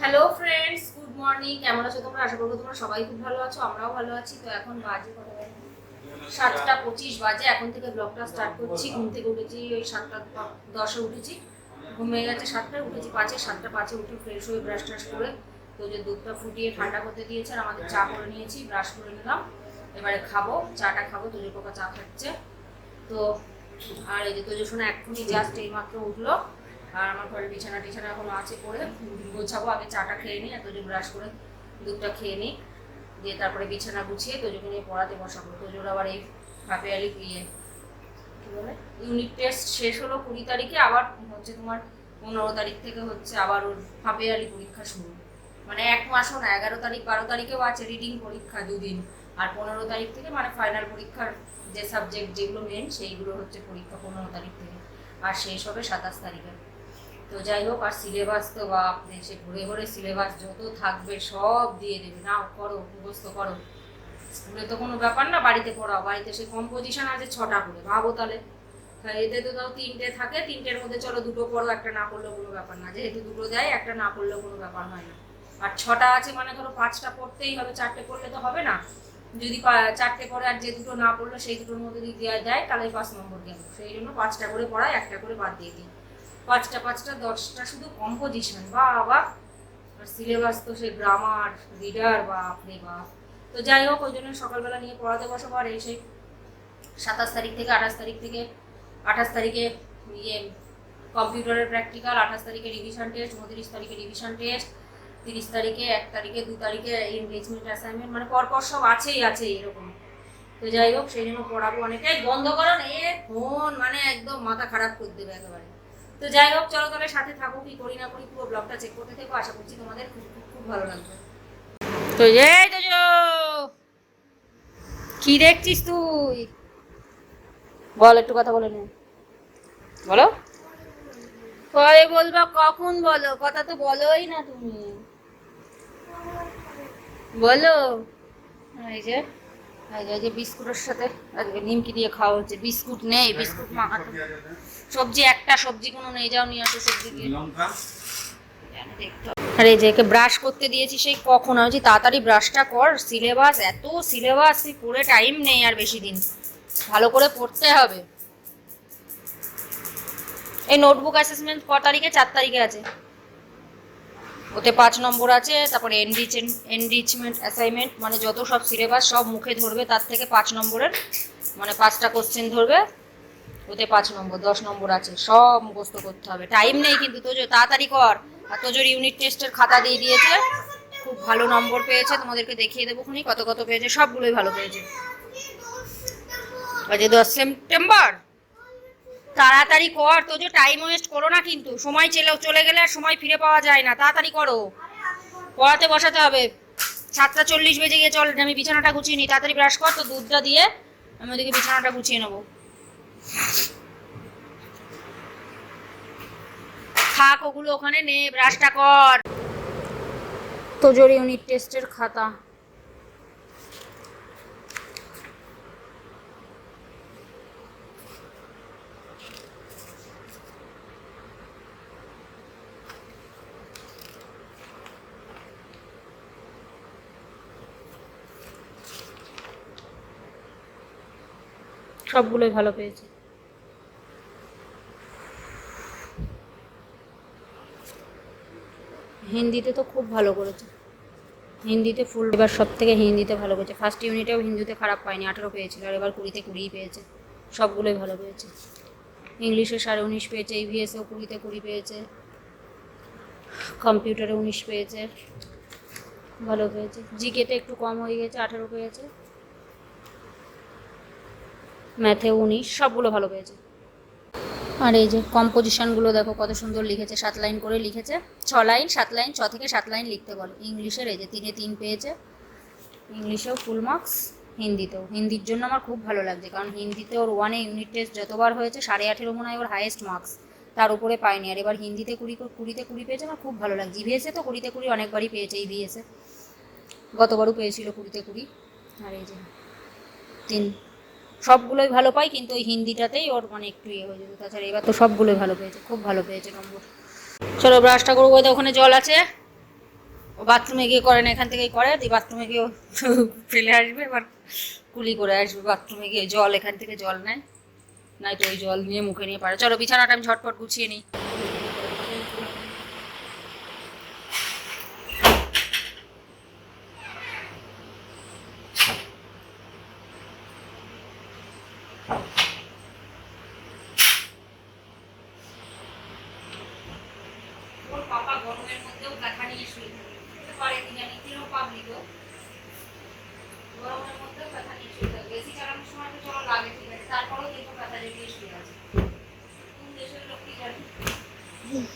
Hello friends good morning কেমন আছো তোমরা? আশা করব তোমরা সবাই খুব ভালো আছো, আমরাও ভালো আছি। তো এখন বাজে? সাতটা পঁচিশ বাজে। এখন থেকে ব্লগটা স্টার্ট করছি। ঘুম থেকে উঠেছি, ওই সাতটা দশে উঠেছি। ঘুমিয়ে গেছে সাতটায়, উঠেছি পাঁচে। সাতটা পাঁচে উঠে ফ্রেশ হয়ে ব্রাশ ট্রাশ করে তো যে দুধটা ফুটিয়ে ঠান্ডা করতে দিয়েছে আর আমাদের চা করে নিয়েছি ব্রাশ করে নিলাম। এবারে খাব, চাটা খাব, তোজো পোকা চা খাচ্ছে। তো আর এই যে তোজো শোনা এক্ষুনি জাস্ট এইমাত্র উঠল। আর আমার ঘরে বিছানা টিছানা এখনও আছে পরে গোছাবো, আগে চাটা খেয়ে নিই আর তোজো ব্রাশ করে দুধটা খেয়ে নিই। দিয়ে তারপরে বিছানা গুছিয়ে তোজোকে নিয়ে পড়াতে বসাবো। তোজোর আবার এই আলি ইয়ে কি বলে? ইউনিট টেস্ট শেষ হলো কুড়ি তারিখে, আবার হচ্ছে তোমার পনেরো তারিখ থেকে হচ্ছে আবার ওর হাফে আলি পরীক্ষা শুরু। মানে এক মাসও না, এগারো তারিখ, বারো তারিখেও আছে রিডিং পরীক্ষা দুদিন। আর পনেরো তারিখ থেকে মানে ফাইনাল পরীক্ষার যে সাবজেক্ট যেগুলো মেন সেইগুলো হচ্ছে পরীক্ষা পনেরো তারিখ থেকে। আর শেষ হবে সাতাশ তারিখে। তো যাই হোক আর সিলেবাস তো বাপরে সে ঘুরে ঘুরে সিলেবাস যত থাকবে সব দিয়ে দেবে। নাও করো মুখস্থ করো। স্কুলে তো কোনো ব্যাপার না বাড়িতে পড়াও। বাড়িতে সে কম্পোজিশন আছে ছটা করে। ভাবো তাহলে। হ্যাঁ, এতে তো তাও তিনটে থাকে তিনটের মধ্যে চলো দুটো পড়ো একটা না পড়লেও কোনো ব্যাপার না। যেহেতু দুটো দেয় একটা না পড়লেও কোনো ব্যাপার হয় না। আর ছটা আছে মানে ধরো পাঁচটা পড়তেই হবে চারটে পড়লে তো হবে না। যদি চারটে পড়ে আর যে দুটো না পড়ল সেই দুটোর মধ্যে যদি দেওয়া যায় তাহলে পাঁচ নম্বর গেল সেই জন্য পাঁচটা করে পড়ায় একটা করে বাদ দিয়ে দিই। পাঁচটা পাঁচটা, দশটা শুধু কম্পোজিশন বা আবার সিলেবাস তো সেই গ্রামার রিডার বা আপনি বা তো যাই হোক, ওই জন্য সকালবেলা নিয়ে পড়াতে বসাবো আর এসে। সাতাশ তারিখ থেকে, আঠাশ তারিখ থেকে, আঠাশ তারিখে ইয়ে কম্পিউটারের প্র্যাকটিক্যাল আঠাশ তারিখে রিভিশন টেস্ট উনত্রিশ তারিখে রিভিশন টেস্ট তিরিশ তারিখে এক তারিখে, দু তারিখে এনগেজমেন্ট অ্যাসাইনমেন্ট মানে পরপর সব আছেই আছে এরকম। তো যাই হোক, সেই জন্য পড়াবো অনেকটাই। বন্ধ করো না, এ ফোন মানে একদম মাথা খারাপ করে দেবে একেবারে। তো যাই হোক, চলো তাহলে সাথে থাকো, কি করি না করি পুরো ব্লগটা চেক করতে থেকো। আশা করছি তোমাদের খুব খুব ভালো লাগবে। তো এই তো। কি দেখছিস তুই? বল, একটু কথা বলে নে। বলো। পরে বলবা, কখন বলো? কথা তো বলোই না তুমি। বলো। এই যে। এই যে- বিস্কুটের সাথে আজকে নিমকি দিয়ে খাওয়া হচ্ছে। বিস্কুট নেই বিস্কুট মাখাতে সবজি একটা সবজি কোনো নেই। যাও নিয়ে আসো সবজি দিয়ে আরে যে একে ব্রাশ করতে দিয়েছি সেই কখন আমি তাড়াতাড়ি ব্রাশটা কর সিলেবাস এত সিলেবাস তুই পড়ে টাইম নেই আর বেশি দিন। ভালো করে পড়তে হবে। এই নোটবুক অ্যাসেসমেন্ট ক তারিখে? চার তারিখে আছে। ওতে পাঁচ নম্বর আছে, তারপরে এনরিচ এনরিচমেন্ট অ্যাসাইনমেন্ট মানে যত সব সিলেবাস সব মুখে ধরবে, তার থেকে পাঁচ নম্বরের মানে পাঁচটা কোশ্চেন ধরবে, ওতে পাঁচ নম্বর, দশ নম্বর আছে, সব মুখস্থ করতে হবে। টাইম নেই কিন্তু তোজো, তাড়াতাড়ি কর। আর তোজোর ইউনিট টেস্টের খাতা দিয়ে দিয়েছে, খুব ভালো নম্বর পেয়েছে, তোমাদেরকে দেখিয়ে দেবো খুনি কত কত পেয়েছে, সবগুলোই ভালো পেয়েছে। আজকে দশ সেপ্টেম্বর। তাড়াতাড়ি কর তোজো টাইম ওয়েস্ট করো না কিন্তু। সময় চলে চলে গেলে আর সময় ফিরে পাওয়া যায় না। তাড়াতাড়ি করো। পড়াতে বসাতে হবে। সাতটা চল্লিশ বেজে গিয়ে চল, আমি বিছানাটা গুছিয়ে নিই তাড়াতাড়ি ব্রাশ কর তো দুধটা দিয়ে আমি ওদিকে বিছানাটা গুছিয়ে নেব। থাক, ওগুলো ওখানে নে ব্রাশটা কর। তোজোর ইউনিট টেস্টের খাতা। সবগুলোই ভালো পেয়েছে। হিন্দিতে তো খুব ভালো করেছে। হিন্দিতে ফুল এবার সব থেকে হিন্দিতে ভালো করেছে। ফার্স্ট ইউনিটেও হিন্দিতে খারাপ পায়নি, আঠেরো পেয়েছিল, আর এবার কুড়িতে কুড়িই পেয়েছে। সবগুলোই ভালো পেয়েছে। ইংলিশে সাড়ে উনিশ পেয়েছে ইভিএসেও কুড়িতে কুড়ি পেয়েছে কম্পিউটারে উনিশ পেয়েছে, ভালো পেয়েছে। জিকেতে একটু কম হয়ে গেছে, আঠেরো পেয়েছে। ম্যাথে, উনিশ, সবগুলো ভালো পেয়েছে। আর এই যে কম্পোজিশনগুলো দেখো, কত সুন্দর লিখেছে, সাত লাইন করে লিখেছে। ছ লাইন, সাত লাইন, ছ থেকে সাত লাইন লিখতে বলো। ইংলিশের এই যে তিনে তিন পেয়েছে। ইংলিশেও ফুল মার্কস, হিন্দিতেও। হিন্দির জন্য আমার খুব ভালো লাগছে, কারণ হিন্দিতে ওর ওয়ানে ইউনিট টেস্ট যতবার হয়েছে, সাড়ে আঠেরো মনে হয় ওর হাইয়েস্ট মার্কস তার উপরে পায়নি। আর এবার হিন্দিতে কুড়ি, কুড়িতে কুড়ি পেয়েছে, আমার খুব ভালো লাগছে। ইভিএসে তো কুড়িতে কুড়ি অনেকবারই পেয়েছে ইভিএসে গতবারও পেয়েছিল কুড়িতে কুড়ি। আর এই যে তিন। সবগুলোই ভালো পাই, কিন্তু ওই হিন্দিটাতেই ওর মানে একটু ইয়ে হয়ে যেত তাছাড়া এবার তো সবগুলোই ভালো পেয়েছে, খুব ভালো পেয়েছে নম্বর। চলো ব্রাশটা করব তো ওখানে জল আছে। ও বাথরুমে গিয়ে করে না, এখান থেকেই করে। দিয়ে বাথরুমে গিয়ে ফেলে আসবে এবার কুলি করে আসবে বাথরুমে গিয়ে। জল এখান থেকে জল নেয়। নাই তো ওই জল নিয়ে মুখে নিয়ে পারে চলো, বিছানাটা আমি ঝটপট গুছিয়ে নিই ওর পাপা গরমের মধ্যেও দেখা নিয়ে শুয়ে থাকে এটা পারে কি জানি কিরম পাবলিক ও গরমের মধ্যেও ব্যথা নিয়ে শুয়ে থাকে এসি চালানোর সময় তো চলো লাগে ঠিক আছে তারপরেও দেখো ব্যথা জমিয়ে শুয়ে আছে কোন দেশের লোক কি জানি এক একজনের দেখি ওরম গরমের মধ্যেও ঘুম বেরিয়ে বিছানাটা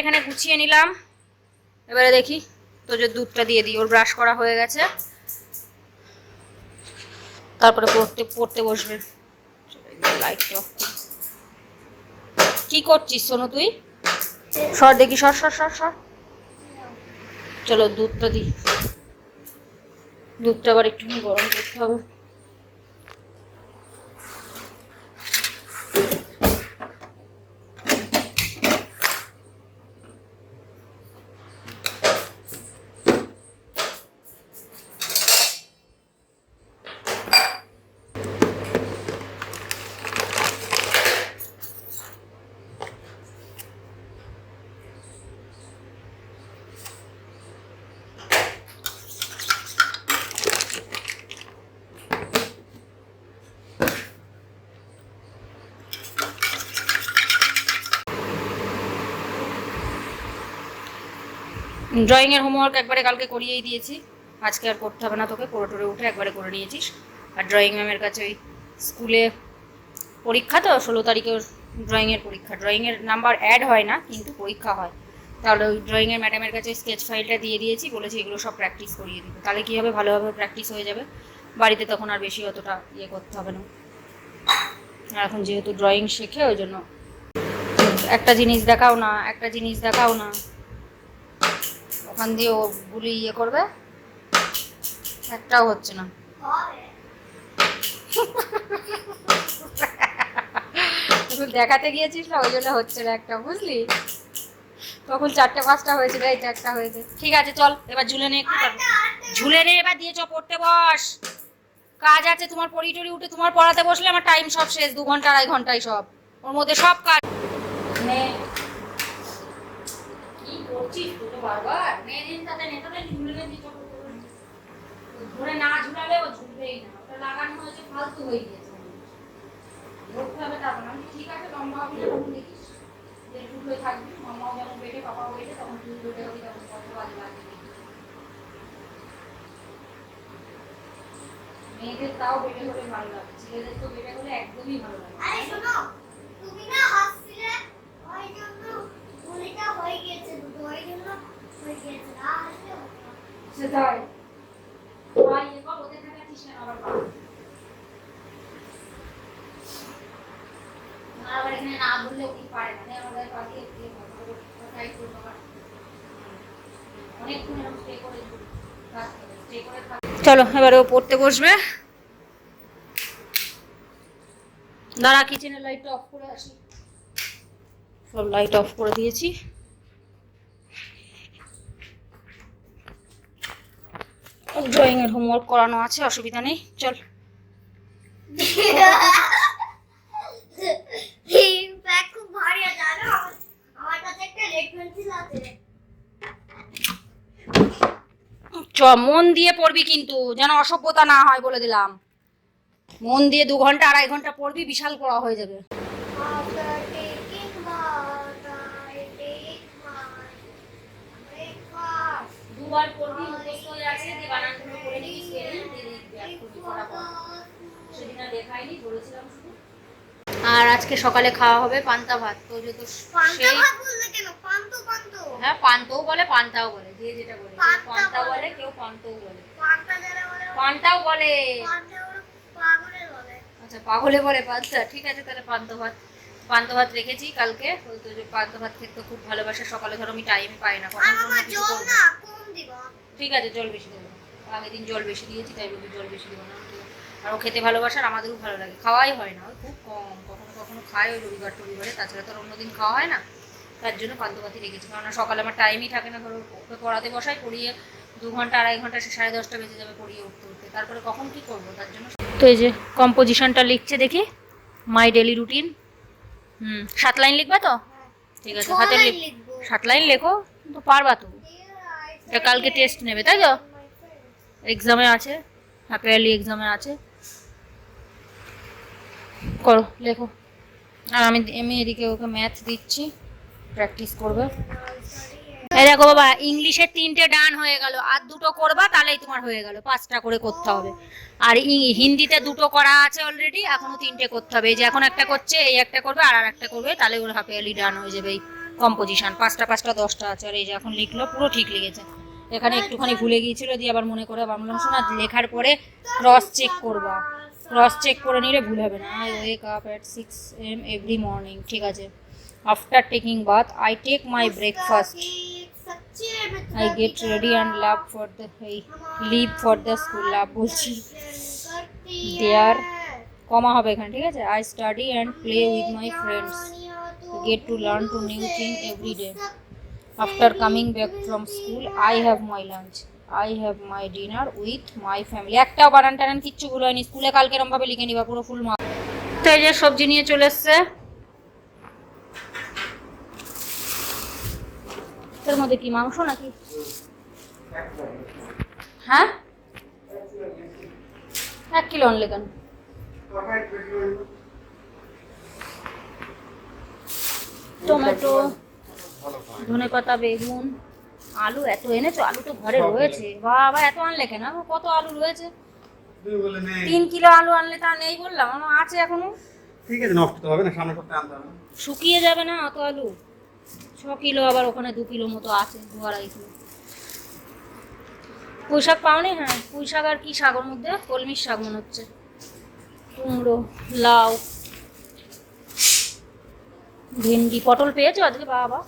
এখানে গুছিয়ে নিলাম। এবারে দেখি তো যে দুধটা দিয়ে দিই, ওর ব্রাশ করা হয়ে গেছে। তারপরে পড়তে পড়তে বসবে। লাইটটা অফ কি করছিস শোনো তুই? সর দেখি সর সর সর সর। চলো দুধটা দি। দুধটা আবার একটু গরম করতে হবে। ড্রয়িং এর হোমওয়ার্ক একবারে কালকে করিয়েই দিয়েছি। আজকে আর করতে হবে না তোকে পড়ে টরে উঠে একবারে করে নিয়েছিস। আর ড্রয়িং ম্যামের কাছে ওই স্কুলে পরীক্ষা তো, ষোলো তারিখে ড্রয়িংয়ের পরীক্ষা। ড্রয়িংয়ের নাম্বার অ্যাড হয় না, কিন্তু পরীক্ষা হয়। তাহলে ওই ড্রয়িংয়ের ম্যাডামের কাছে স্কেচ ফাইলটা দিয়ে দিয়েছি, বলেছি এগুলো সব প্র্যাকটিস করিয়ে দিবে। তাহলে কী হবে? ভালোভাবে প্র্যাকটিস হয়ে যাবে। বাড়িতে তখন আর বেশি অতটা ইয়ে করতে হবে না। আর এখন যেহেতু ড্রয়িং শেখে, ওই জন্য একটা জিনিস দেখাও না, একটা জিনিস দেখাও না। ওখান দিয়ে ও গুলি ইয়ে করবে। একটাও হচ্ছে না। দেখাতে গিয়েছিস না? ওই জন্য হচ্ছে না একটা, বুঝলি? তখন চারটে, পাঁচটা হয়েছিল এই একটা হয়েছে। ঠিক আছে, চল, এবার ঝুলে নে একটু ঝুলে নে, এবার দিয়ে চ পড়তে বস। কাজ আছে, তোমার পড়ি টড়ি উঠে তোমার পড়াতে বসলে আমার টাইম সব শেষ, দু ঘণ্টা, আড়াই ঘন্টায় সব। ওর মধ্যে সব কাজ। নে। করছিস তুই তো বারবার? নে দিন তাতে নে তাতে ঝুলে বস। ধরে না ঝুলালে ও ঝুলবেই না। ওটা লাগানো হয়েছে, ফালতু হয়ে গিয়েছে। ধরতে হবে তারপর আমি ঠিক আছে লম্বা হবে তখন দেখিস, যে টুকরো থাকবি মামাও যখন বেটে পাপাও বেটে তখন বেটে হবি তখন কত বাজে বাজে মেয়েদের তাও বেটে হলে ভালো লাগে। ছেলেদের তো বেটে হলে একদমই ভালো লাগে আরে শোনো, তুমি না হাসছিলে ওই জন্য হয়ে গেছে জন্য হয়ে গেছে। সেটাই ভাই এবার ওদের দেখাচ্ছিস কেন আবার আবার এখানে না বললে উনি পারে না। আমাদের পাঠিয়ে দিয়ে কথাই করব অনেকক্ষণ এরকম স্টে করে থাকতে করে চলো এবারে ও পড়তে বসবে। দাঁড়া কিচেনের লাইটটা অফ করে আসি। সব লাইট অফ করে দিয়েছি। ড্রয়িং এর হোমওয়ার্ক করানো আছে, অসুবিধা নেই, চল। চ, মন দিয়ে পড়বি কিন্তু, যেন অসভ্যতা না হয় বলে দিলাম। মন দিয়ে দু ঘণ্টা, আড়াই ঘণ্টা পড়বি, বিশাল পড়া হয়ে যাবে After taking bath, I take my breakfast. পড়বি মুখস্থ হয়ে আছে দিয়ে বানানগুলো করে নিবি স্পেলিং দিয়ে দেখবি আর সেদিন আর দেখাইনি বলেছিলাম শুধু। আর আজকে সকালে খাওয়া হবে পান্তা ভাত তো যেহেতু সেই ভাত বললে কেন? পান্ত পান্ত। হ্যাঁ পান্তাও বলে পান্তাও বলে যে যেটা বলে। কেউ পান্তা বলে। কেউ পান্তাও বলে। পান্তা যারা বলে পান্তাও বলে। আচ্ছা পাগলে বলে পান্তা। ঠিক আছে তাহলে পান্তা ভাত পান্ত ভাত রেখেছি কালকে। ওই তো যে পান্ত ভাত খেতে খুব ভালোবাসে সকালে ধরো আমি টাইম পাই না। কখন কোনো কিছু করব। ঠিক আছে জল বেশি দেবো। আগের দিন জল বেশি দিয়েছি তাই বলি জল বেশি দেবো না। আর ও খেতে ভালোবাসার আমাদেরও ভালো লাগে। খাওয়াই হয় না ওই খুব কম। কখনো কখনো খায় ওই রবিবার টবিবারে। তাছাড়া তো আর অন্যদিন খাওয়া হয় না। তার জন্য পান্তপাতি রেখেছি। কারণ সকালে আমার টাইমই থাকে না ধরো ওকে পড়াতে বসাই পড়িয়ে দু ঘণ্টা আড়াই ঘণ্টা সে সাড়ে দশটা বেজে যাবে পড়িয়ে উঠতে উঠতে। তারপরে কখন কি করব? তার জন্য তো এই যে কম্পোজিশনটা লিখছে দেখি। মাই ডেলি রুটিন হুম সাত লাইন লিখবা তো? ঠিক আছে হাতে লিখ সাত লাইন লেখো তো পারবা তো কালকে টেস্ট নেবে, তাই তো? এক্সামে আছে হ্যাপি ইয়ারলি এক্সামে আছে। করো, লেখো। আর আমি আমি এদিকে ওকে ম্যাথ দিচ্ছি প্র্যাকটিস করবে। এই দেখো বাবা ইংলিশের তিনটে ডান হয়ে গেল। আর দুটো করবা, তাহলেই তোমার হয়ে গেল। পাঁচটা করে করতে হবে। আর হিন্দিতে দুটো করা আছে অলরেডি এখনও তিনটে করতে হবে। এই যে এখন একটা করছে, এই একটা করবে, আর আর একটা করবে, তাহলে ওর হাফ ইয়ারলি ডান হয়ে যাবে এই কম্পোজিশন পাঁচটা পাঁচটা, দশটা আছে। আর এই যে এখন লিখলো, পুরো ঠিক লিখেছে এখানে একটুখানি ভুলে গিয়েছিল দিয়ে আবার মনে করে আবার বললাম শোনা লেখার পরে ক্রস চেক করবা। ক্রস চেক করে নিলে ভুল হবে না। I wake up at six AM every morning ঠিক আছে? After taking bath I take my breakfast I get ready and love for the leave for the school love বলছি there comma হবে এখানে ঠিক আছে? I study and play with my friends get to learn to new thing every day. After coming back from school, I have my lunch. I have my dinner with my family. একটাও বানান টানান কিচ্ছু ভুল হয়নি। স্কুলে কালকে ভাবে লিখে নিবা পুরো ফুল মার্ক তো এই যে সবজি নিয়ে চলে এসছে। এর মধ্যে কি মাংস নাকি? হ্যাঁ? এক কিলো আনলে কেন? টমেটো ধনে পাতা বেগুন আলু এত এনেছো? আলু তো ঘরে রয়েছে। বাবা এত আনলে কেন? কত আলু রয়েছে? তিন কিলো আলু আনলে তা নেই বললাম। আমার আছে এখনও। ঠিক আছে নষ্ট হবে না সামনে সপ্তাহে আনতে হবে। শুকিয়ে যাবে না অত আলু। ছ কিলো আবার ওখানে দু কিলো মতো আছে দু আড়াই কিলো। পুঁই শাক পাওনি? হ্যাঁ পুঁই শাক আর কি শাকের মধ্যে? কলমির শাক মনে হচ্ছে। কুমড়ো লাউ ভেন্ডি পটল পেয়েছ আজকে? বাবা।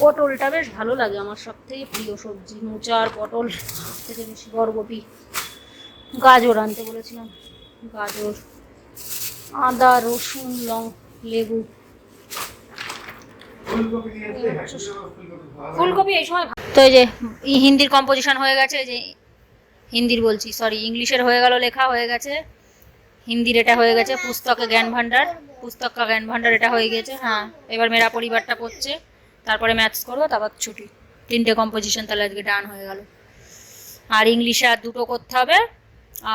পটলটা বেশ ভালো লাগে, আমার সব থেকে প্রিয় সবজি। মোচার পটল থেকে বেশি বরবটি। গাজর আনতে বলেছিলাম। গাজর, আদা, রসুন, লং, লেবু। ফুলকপি এই সময় তো এই যে হিন্দির কম্পোজিশন হয়ে গেছে যে হিন্দির বলছি সরি ইংলিশের হয়ে গেল, লেখা হয়ে গেছে। হিন্দির এটা হয়ে গেছে, পুস্তকে জ্ঞান ভাণ্ডার। পুস্তক জ্ঞান ভাণ্ডার এটা হয়ে গেছে হ্যাঁ। এবার মেরা পরিবারটা পড়ছে তারপরে ম্যাথস করব, তারপর ছুটি। তিনটে কম্পোজিশন তাহলে আজকে ডান হয়ে গেল। আর ইংলিশে আর দুটো করতে হবে,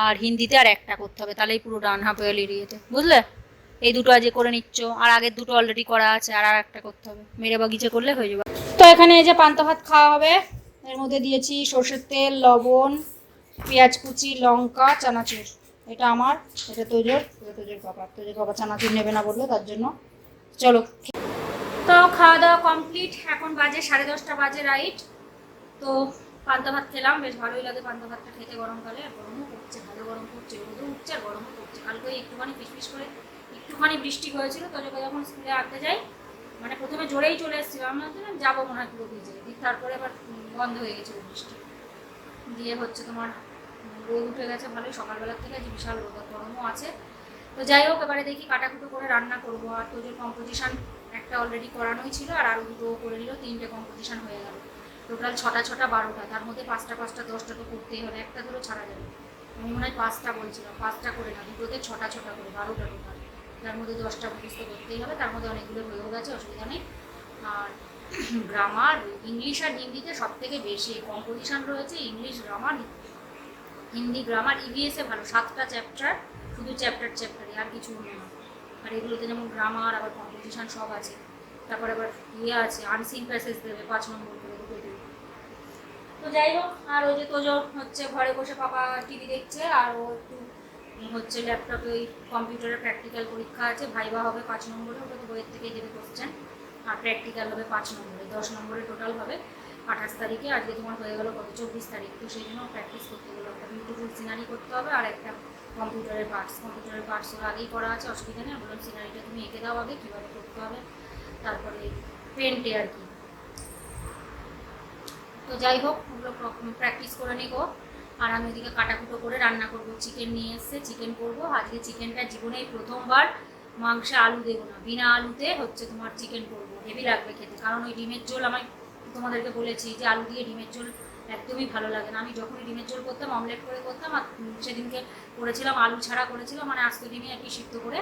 আর হিন্দিতে আর একটা করতে হবে, তাহলেই পুরো ডান হাফ ইয়ারলি ইয়েতে বুঝলে? এই দুটো আজকে করে নিচ্ছ, আর আগের দুটো অলরেডি করা আছে, আর আর একটা করতে হবে। মেরে বাগিচে করলে হয়ে যাবে। তো এখানে এই যে পান্তা ভাত খাওয়া হবে, এর মধ্যে দিয়েছি সর্ষের তেল, লবণ, পেঁয়াজ কুচি, লঙ্কা, চানাচুর। এটা আমার, এটা তোজোর এটা তোজোর বাবা তোজোর বাবা চানাচুর নেবে না বলল, তার জন্য। চলো তো খাওয়া দাওয়া কমপ্লিট এখন বাজে সাড়ে দশটা বাজে রাইট তো পান্তা ভাত খেলাম। বেশ ভালোই লাগে পান্তা ভাতটা খেতে গরমকালে। গরমও করছে ভালো গরম করছে রোদও উঠছে, আর গরমও করছে কালকে একটুখানি ফিসফিস করে, একটুখানি বৃষ্টি হয়েছিল, তো যখন স্কুলে আনতে যাই মানে প্রথমে জোরেই চলে এসেছিলাম। আমরা ভাবছিলাম যাব মনে হয় পুরো ভিজে। তারপরে আবার বন্ধ হয়ে গেছিল বৃষ্টি। দিয়ে হচ্ছে তোমার রোদ উঠে গেছে ভালোই। সকালবেলার থেকে যে বিশাল রোদ গরমও আছে। তো যাই হোক, এবারে দেখি কাটাকুটো করে রান্না করব। আর তোজোর কম্পোজিশন একটা অলরেডি করানোই ছিল আর আরও দুটো করে নিল, তিনটে কম্পোজিশন হয়ে গেল। টোটাল ছটা ছটা বারোটা, তার মধ্যে পাঁচটা পাঁচটা দশটা তো করতেই হবে, একটা ধরো ছাড়া যাবে। আমি মনে হয় পাঁচটা বলছিলাম, পাঁচটা করে না, দুটোতে ছটা ছটা করে, বারোটা টোটাল তার মধ্যে দশটা মুখস্থ করতেই হবে, তার মধ্যে অনেকগুলো হয়েও গেছে অসুবিধা নেই। আর গ্রামার ইংলিশ আর হিন্দিতে সব থেকে বেশি কম্পোজিশন রয়েছে ইংলিশ গ্রামার হিন্দি গ্রামার ইভিএসে ভালো, সাতটা চ্যাপ্টার শুধু চ্যাপ্টার চ্যাপ্টারই আর কিছু না আর এগুলোতে যেমন গ্রামার আবার কম্পোজিশন সব আছে। তারপর আবার ইয়ে আছে আনসিন প্যাসেজ দেবে পাঁচ নম্বর করে দুটো দেবে তো যাই হোক, আর ওই যে তোজো হচ্ছে ঘরে বসে পাপা টিভি দেখছে, আর ও একটু হচ্ছে ল্যাপটপে ওই কম্পিউটারের প্র্যাকটিক্যাল পরীক্ষা আছে, ভাইবা হবে পাঁচ নম্বরে, ওটা তো বইয়ের থেকেই দেবে কোশ্চেন আর প্র্যাকটিক্যাল হবে পাঁচ নম্বরে, দশ নম্বরে টোটাল হবে আঠাশ তারিখে, আজকে তোমার হয়ে গেল কত? চব্বিশ তারিখ। তো সেই জন্য প্র্যাকটিস করতে গেলো একটা বিউটিফুল সিনারি করতে হবে, আর একটা কম্পিউটারের পার্টস কম্পিউটারের পার্টস ওর আগেই করা আছে, অসুবিধা নেই। বললাম, সিনারিটা তুমি এঁকে দাও আগে, কীভাবে করতে হবে? তারপরে পেন্টে আর কি। তো যাই হোক, ওগুলো প্র্যাকটিস করে নিবো আর আমি ওদিকে কাটাকুটো করে রান্না করব। চিকেন নিয়ে এসছে চিকেন করব। আজকে চিকেনটা জীবনেই প্রথমবার। মাংসে আলু দেবো না। বিনা আলুতে হচ্ছে তোমার চিকেন করব। হেভি লাগবে খেতে। কারণ ওই ডিমের ঝোল আমি তোমাদেরকে বলেছি যে আলু দিয়ে ডিমের ঝোল একদমই ভালো লাগে না। আমি যখনই ডিমের ঝোল করতাম অমলেট করে করতাম, আর সেদিনকে করেছিলাম, আলু ছাড়া করেছিলাম মানে আস্ত ডিমে আর কি সিদ্ধ করে।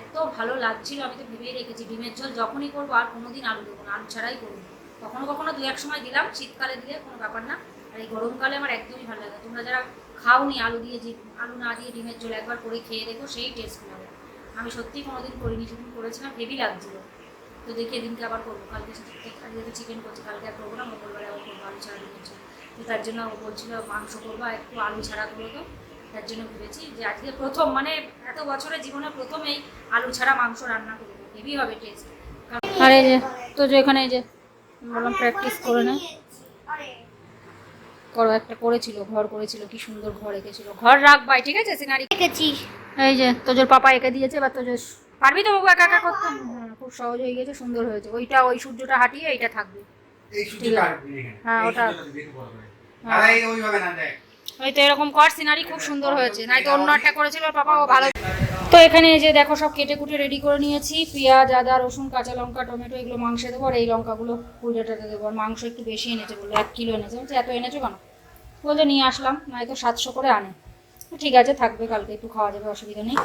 এত ভালো লাগছিল, আমি তো ভেবেই রেখেছি ডিমের ঝোল যখনই করব, আর কোনোদিন আলু দেবো না, আলু ছাড়াই করব। কখনো কখনো দু এক সময় দিলাম, শীতকালে দিলে কোনো ব্যাপার না, আর এই গরমকালে আমার একদমই ভালো লাগে তোমরা যারা খাওনি আলু দিয়ে যে, আলু না দিয়ে ডিমের ঝোল একবার করে খেয়ে দেখো, সেই টেস্ট লাগে। আমি সত্যিই কোনোদিন করিনি, সেদিন করেছিলাম, হেভি লাগছিল। তো দেখি এদিনকে আবার করব। কালকে যেহেতু চিকেন করছি, কালকে আর করব না, মঙ্গলবারে আবার করব আলু ছাড়া ডিমের ঝোল। তো তার জন্য বলছিল মাংস করব আর একটু আলু ছাড়া করব তো। তার জন্য ভেবেছি যে আজকে প্রথম মানে এত বছরের জীবনে প্রথম এই আলু ছাড়া মাংস রান্না করব। হেভি হবে টেস্ট আর এই যে তো যে এখানে এই যে বললাম প্র্যাকটিস করে না। করো একটা করেছিল ঘর করেছিল কি সুন্দর ঘর এঁকেছিল। ঘর রাখবাই ঠিক আছে সিনারি? দেখেছি এই যে তোজোর পাপা এঁকে দিয়েছে এবার তোজো পারবি তো বাবু একা একা করতে? হ্যাঁ খুব সহজ হয়ে গেছে সুন্দর হয়েছে। ওইটা ওই সূর্যটা হাঁটিয়ে এইটা থাকবে। হ্যাঁ, ওটা- হ্যাঁ। ওই তো এরকম কর সিনারি খুব সুন্দর হয়েছে। নাই তো অন্য একটা করেছিল পাপা ও ভালো। তো এখানে যে দেখো সব কেটে কুটে রেডি করে নিয়েছি। পেঁয়াজ আদা রসুন কাঁচা লঙ্কা টমেটো এগুলো মাংসে দেবো আর এই লঙ্কাগুলো পুজোটাতে দেবো। আর মাংস একটু বেশি এনেছে বলল এক কিলো এনেছে। বলছে এত এনেছো কেন? বলছে নিয়ে আসলাম নাই তো সাতশো করে আনে। ঠিক আছে থাকবে কালকে একটু খাওয়া যাবে অসুবিধা নেই।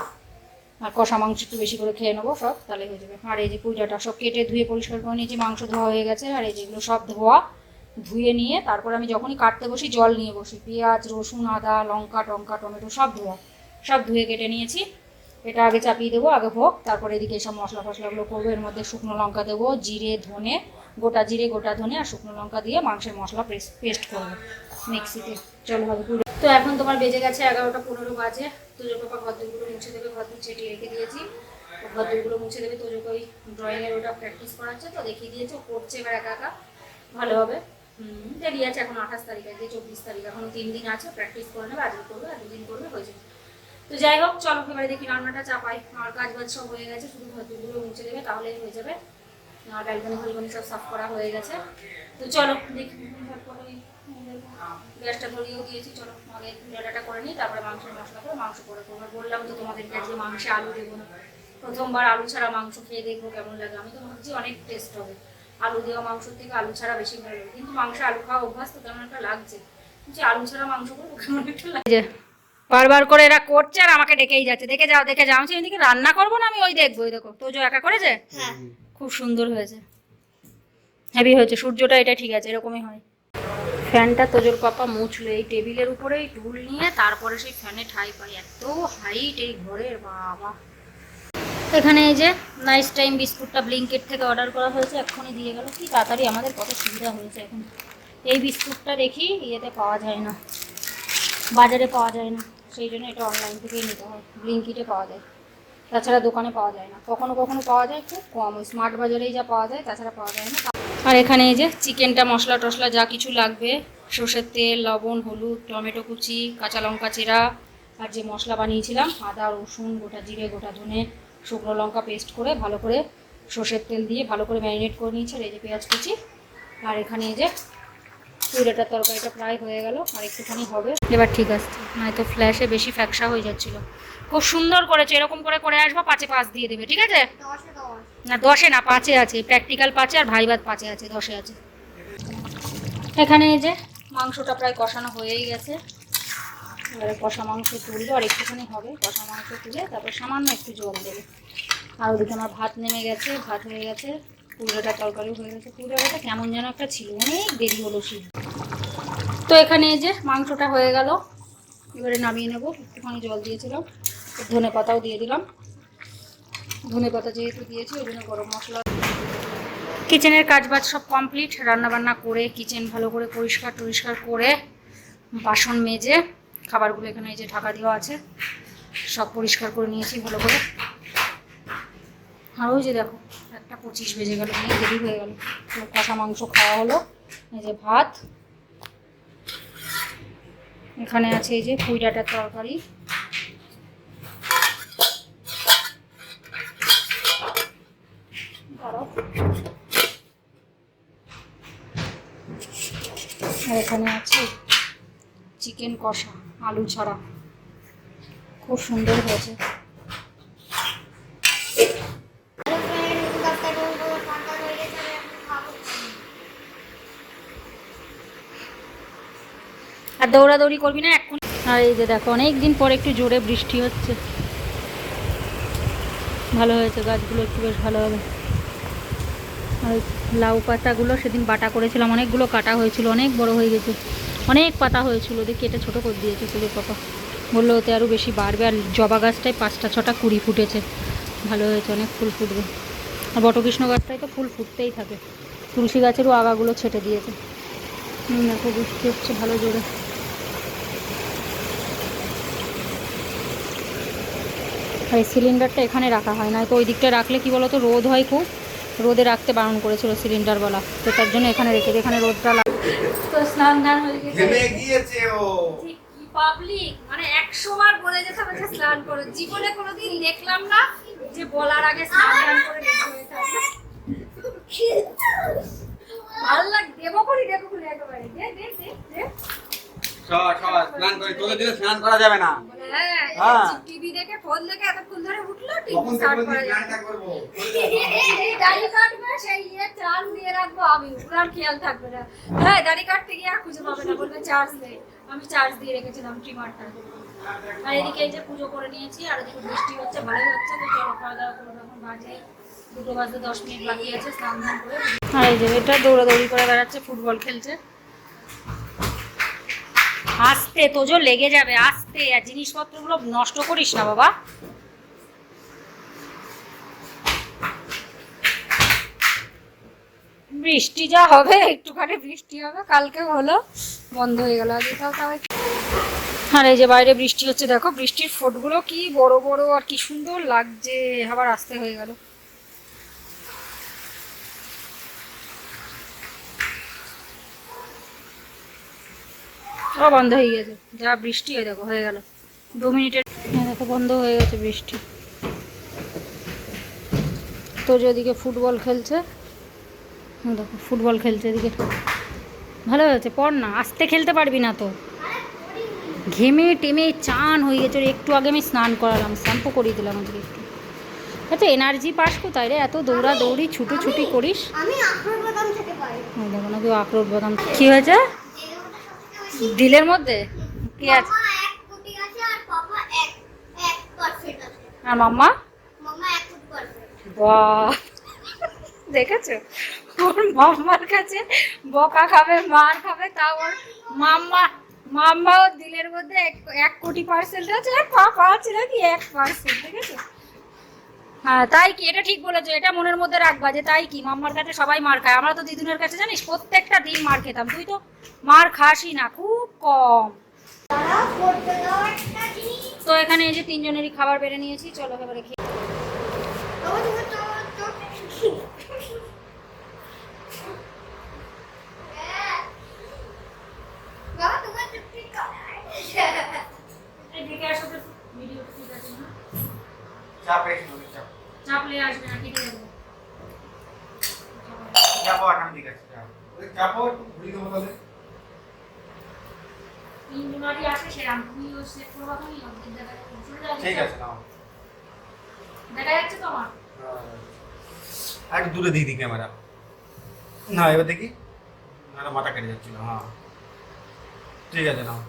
আর কষা মাংস একটু বেশি করে খেয়ে নেব সব তাহলে হয়ে যাবে। আর এই যে পুজোটা সব কেটে ধুয়ে পরিষ্কার করে নিয়েছি মাংস ধোয়া হয়ে গেছে। আর এই যেগুলো সব ধোয়া ধুয়ে নিয়ে তারপর আমি যখনই কাটতে বসি, জল নিয়ে বসি। পেঁয়াজ, রসুন, আদা, লঙ্কা, টঙ্কা, টমেটো, সব ধোয়া। সব ধুয়ে কেটে নিয়েছি। এটা আগে চাপিয়ে দেবো, আগে হোক। তারপরে এদিকে সব মশলা ফসলাগুলো করব। এর মধ্যে শুকনো লঙ্কা দেবো, জিরে, ধনে, গোটা জিরে, গোটা ধনে আর শুকনো লঙ্কা দিয়ে মাংসের মশলা পেস্ট করব মিক্সিতে। চলো হবে পুরো তো এখন তোমার বেজে গেছে এগারোটা পনেরো বাজে। তোজো পাপা ঘরদুরগুলো মুছে দেবে ঘরদুর ছেটিয়ে রেখে দিয়েছি। ঘরদুরগুলো মুছে দেবে তোজোকে ওই ড্রয়িংয়ের ওটা প্র্যাকটিস করাচ্ছে, তো দেখিয়ে দিয়েছে। করছে এবার একা একা। ভালো হবে। দেরি আছে এখন আঠাশ তারিখ আজকে, চব্বিশ তারিখ। এখনও তিন দিন আছে প্র্যাকটিস করে নেবে আজকে করবে, আর দুদিন করবে, হয়ে যাবে। তো যাই হোক, চলো এবারে দেখি রান্নাটা চাপাই। আর কাজ বাজ সব হয়ে গেছে, শুধু ঘরদুরগুলো মুছে দেবে, তাহলেই হয়ে যাবে। আর ব্যালকনি ফ্যালকনি সব সাফ করা হয়ে গেছে। তো চলো, দেখি। গ্যাসটা ধরিয়েও দিয়েছি, চলো। আগে ডাটাটা করে নিই, তারপরে মাংসের মশলা করে মাংস করে করব বললাম তো তোমাদেরকে আজকে মাংসে আলু দেবো না। প্রথমবার আলু ছাড়া মাংস খেয়ে দেখব কেমন লাগে। আমি তো ভাবছি অনেক টেস্ট হবে। আলু দেওয়া মাংস থেকে আলু ছাড়া বেশি ভালো কিন্তু মাংস আলু খাওয়া অভ্যাস তো কেমন একটা লাগছে। যে আলু ছাড়া মাংস করব কেমন একটা লাগছে। বারবার করে এরা করছে আর আমাকে ডেকেই যাচ্ছে। দেখে যাও দেখে যাও। আমি এদিকে রান্না করব না আমি ওই দেখব ওই দেখো। তোজো একা করেছে? হ্যাঁ। খুব সুন্দর হয়েছে। হেভি হয়েছে। সূর্যটা এটা ঠিক আছে এরকমই হয়। ফ্যানটা তোজোর পাপা মুছলো। এই টেবিলের উপরে এই টুল নিয়ে তারপরে সেই ফ্যানে ঠাই পাই। এত হাইট এই ঘরের বাবা। এখানে এই যে নাইস টাইম বিস্কুটটা ব্লিঙ্কেট থেকে অর্ডার করা হয়েছে, এক্ষুনি দিয়ে গেল। কি তাড়াতাড়ি আমাদের কত সুবিধা হয়েছে এখন। এই বিস্কুটটা দেখি, ইয়েতে পাওয়া যায় না। বাজারে পাওয়া যায় না। সেই জন্য এটা অনলাইন থেকেই নিতে হয়। ব্লিঙ্কিটে পাওয়া যায়। তাছাড়া দোকানে পাওয়া যায় না। কখনো কখনো পাওয়া যায় খুব কম। ওই স্মার্ট বাজারেই যা পাওয়া যায়, তাছাড়া পাওয়া যায় না। আর এখানে এই যে চিকেনটা, মশলা টশলা যা কিছু লাগবে, সর্ষের তেল, লবণ, হলুদ, টমেটো কুচি, কাঁচা লঙ্কা চেরা, আর যে মশলা বানিয়েছিলাম, আদা, রসুন, গোটা জিরে, গোটা ধনে শুকনো লঙ্কা পেস্ট করে ভালো করে সর্ষের তেল দিয়ে ভালো করে ম্যারিনেট করে নিয়েছি যে পেঁয়াজ কুচি। আর এখানে এই যে কুড়েটার তরকারিটা প্রায় হয়ে গেল, আর একটুখানি হবে। এবার ঠিক আছে, নয়তো ফ্ল্যাশে বেশি ফ্যাকসা হয়ে যাচ্ছিল। খুব সুন্দর করেছে, এরকম করে করে আসব, পাঁচে পাঁচ দিয়ে দেবে, ঠিক আছে? না, দশে না, পাঁচে আছে প্র্যাকটিক্যাল পাঁচে আর ভাইবাদ পাঁচে আছে, দশে আছে। এখানে এই যে মাংসটা প্রায় কষানো হয়েই গেছে। এবারে কষা মাংস তুলবো, আর একটুখানি হবে। কষা মাংস তুলে তারপর সামান্য একটু জল দেবে। আর ওদিকে আমার ভাত নেমে গেছে, ভাত হয়ে গেছে, পুরোটা তরকারি হয়ে গেছে। পুরোটা কেমন যেন একটা ছিল, অনেক দেরি হলো সিদ্ধ তো এখানে এই যে মাংসটা হয়ে গেল। এবারে নামিয়ে নেব। একটুখানি জল দিয়েছিলাম, ধনে পাতাও দিয়ে দিলাম। ধনে পাতা যেহেতু দিয়েছি, ওই জন্য গরম মশলা। কিচেনের কাজ বাজ সব কমপ্লিট। রান্না বান্না করে, কিচেন ভালো করে পরিষ্কার টরিষ্কার করে বাসন মেজে খাবারগুলো এখানে এই যে ঢাকা দেওয়া আছে, সব পরিষ্কার করে নিয়েছি ভালো করে। আর ওই যে দেখো, একটা পঁচিশ বেজে গেল নিয়ে দেরি হয়ে গেল। কষা মাংস খাওয়া হলো, এই যে ভাত। এখানে আছে এই যে কুইডাটার তরকারি। এখানে আছে চিকেন কষা, আলু ছাড়া। খুব সুন্দর হয়েছে। আর দৌড়াদৌড়ি করবি না, এখন আর এই যে দেখো অনেক দিন পর একটু জোরে বৃষ্টি হচ্ছে। ভালো হয়েছে, গাছগুলো একটু বেশ ভালো হবে। আর লাউ পাতাগুলো সেদিন বাটা করেছিলাম, অনেকগুলো কাটা হয়েছিল, অনেক বড় হয়ে গেছে। অনেক পাতা হয়েছিল ওদের কেটে ছোটো করে দিয়েছে ফুলের পাপা বলল, ওতে আরও বেশি বাড়বে। আর জবা গাছটায় পাঁচটা, ছটা কুড়ি ফুটেছে। ভালো হয়েছে, অনেক ফুল ফুটবে। আর বটকৃষ্ণ গাছটায় তো ফুল ফুটতেই থাকে। তুলসী গাছেরও আগাগুলো ছেটে দিয়েছে। দেখো, বৃষ্টি হচ্ছে ভালো জোরে। আর এই সিলিন্ডারটা এখানে রাখা হয় না। তো ওই দিকটা রাখলে কি বলতো, রোদ হয় খুব। রোদে রাখতে বারণ করেছিল সিলিন্ডারওয়ালা। তো তার জন্য এখানে রেখে এখানে রোদটা তো স্নান দান হয়ে গেছে। ঘেমে গিয়েছে ও। পাবলিক মানে একশো বার বলে যেতে হবে যে স্নান করো। জীবনে কোনোদিন দেখলাম না যে বলার আগে স্নান দান করে হয়ে ভালো লাগ দেবো করি দেবো করি একেবারে। দে দে দে। স্নান করে তোকে দিলে স্নান করা যাবে না। হ্যাঁ হ্যাঁ। টিভি দেখে ফোন দেখে এতক্ষণ ধরে উঠল টিভি স্টার্ট করা যাবে স্নানটা দাড়ি কাটবে সেই ইয়ে চার্জ দিয়ে রাখব আমি ওনার খেয়াল থাকবে না। হ্যাঁ দাড়ি কাটতে গিয়ে আর খুঁজে পাবে না বলবে চার্জ নেই আমি চার্জ দিয়ে রেখেছিলাম ট্রিমারটা আর এদিকে এই যে পুজো করে নিয়েছি আর এদিকে বৃষ্টি হচ্ছে ভালোই হচ্ছে তো চলো খাওয়া দাওয়া করব এখন বাজে দুটো বাজতে দশ মিনিট বাকি আছে স্নান ধান করে। আর এই যে এটা দৌড়াদৌড়ি করে বেড়াচ্ছে ফুটবল খেলছে। আস্তে, তোজো লেগে যাবে, আস্তে, আর জিনিসপত্রগুলো নষ্ট করিস না বাবা। বৃষ্টি যা হবে, একটুখানি বৃষ্টি হবে কালকে হলো, বন্ধ হয়ে গেল আজ এটাও তাও আর এই যে বাইরে বৃষ্টি হচ্ছে, দেখো, বৃষ্টির ফোটগুলো কি বড় বড়, আর কি সুন্দর লাগছে, আবার আসতে হয়ে গেল। ও বন্ধ হয়ে গেছে। যা বৃষ্টি হয়ে দেখো হয়ে গেল। দু মিনিটের হ্যাঁ দেখো বন্ধ হয়ে গেছে বৃষ্টি। তো যেদিকে ফুটবল খেলছে দেখো ফুটবল খেলছে এদিকে। ভালো হয়েছে পড় না আসতে খেলতে পারবি না তো। ঘেমে টেমে চান হয়ে গেছে একটু আগে আমি স্নান করালাম শ্যাম্পু করিয়ে দিলাম আজকে একটু। আচ্ছা এনার্জি পাস কোথায় রে? এত দৌড়া দৌড়ি ছুটো ছুটি করিস দেখো না কেউ আখরোট বাদাম কি হয়েছে? দিলের মধ্যে? কি আছে? আর মাম্মা? দেখেছ? ওর মাম্মার কাছে বকা খাবে মার খাবে তাও ওর মাম্মা মাম্মা ওর দিলের মধ্যে এক এক কোটি পার্সেন্ট আছে আর পাপা আছে নাকি এক পার্সেন্ট দেখেছ? হ্যাঁ তাই কি? এটা ঠিক বলেছ, এটা মনের মধ্যে রাখবা যে তাই কি? মাম্মার কাছে সবাই মার খায়। আমরা তো দিদুনের কাছে জানিস, প্রত্যেকটা দিন মার খেতাম। তুই তো মার খাসই না, খুব কম। তো এখানে এই যে তিনজনেরই খাবার বেড়ে নিয়েছি, চলো এবারে খেয়ে বাবা তুমি তো তো বাবা তোমার তো ঠিক আছে এই দেখে আসো তো ভিডিও ঠিক আছে না চাপ রেখে দিবি, চাপ চাপলে আসবে না কেটে যাবে চাপো আঠাম ঠিক আছে চাপ ওই চাপো ঘুরি দেবো তাহলে তিনজনারই আছে সেরাম তুমি ও সেট করবা তুমি অর্ধেক দেখা যাচ্ছে চলে যাবে ঠিক আছে নাও দেখা যাচ্ছে তো আমার দূরে দিয়ে দিই ক্যামেরা। না, এবার দেখি। না, মাথা কেটে যাচ্ছিল হ্যাঁ। ঠিক আছে, নাও।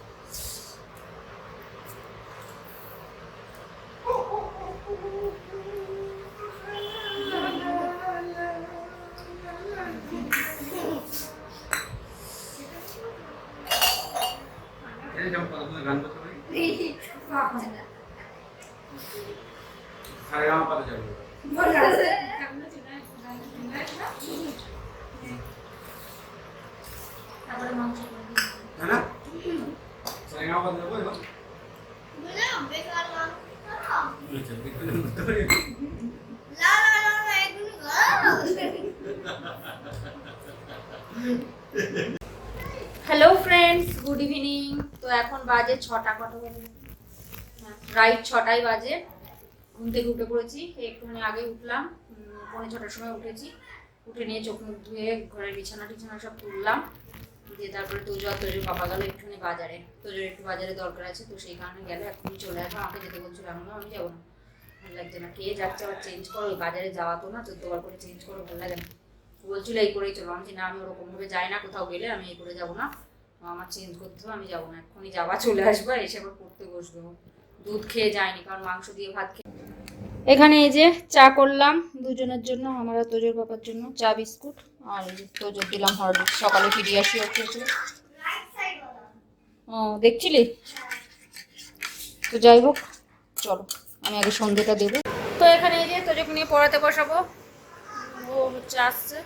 রাইট ছটায় বাজে। ঘুম থেকে উঠে পড়েছি। একটুখানি আগে উঠলাম। পৌনে ছটার সময় উঠেছি। উঠে নিয়ে চোখ মুখ ধুয়ে ঘরের বিছানা টিছানা সব তুললাম। দিয়ে তারপরে তোজো আর তোজোর পাপা গেলো একটুখানি বাজারে। তোজোর একটু বাজারে দরকার আছে, তো সেই কারণে গেলে। এখনই চলে আসব। আমাকে যেতে বলছিল, আমি আমি যাব না। ভালো লাগছে না, কে যাচ্ছে আবার চেঞ্জ করো? ওই বাজারে যাওয়া তো না চোদ্দবার করে চেঞ্জ করো। ভালো লাগে না। বলছিল, এই করেই চলো। আমি না, আমি ওরকমভাবে যাই না, কোথাও গেলে আমি এই করে যাব না। আমার চেঞ্জ করতে হবে, আমি যাব না। এক্ষুনি যাবা চলে আসব এসে আবার পড়তে বসবো দুধ খেয়ে যায়নি, কারণ মাংস দিয়ে ভাত খেয়ে এখানে এই যে চা করলাম দুজনের জন্য, আমার তোজোর বাবার জন্য, চা, বিস্কুট, আর তোজোর দিলাম হরলিক্স। সকালে পিডিয়াশিও খেয়েছিল ও, দেখছিলি? তো যাই হোক, চলো, আমি আগে সন্ধ্যেটা দেবো। তো এখানে এই যে তোজোকে নিয়ে পড়াতে বসাবো। ও হচ্ছে আসছে।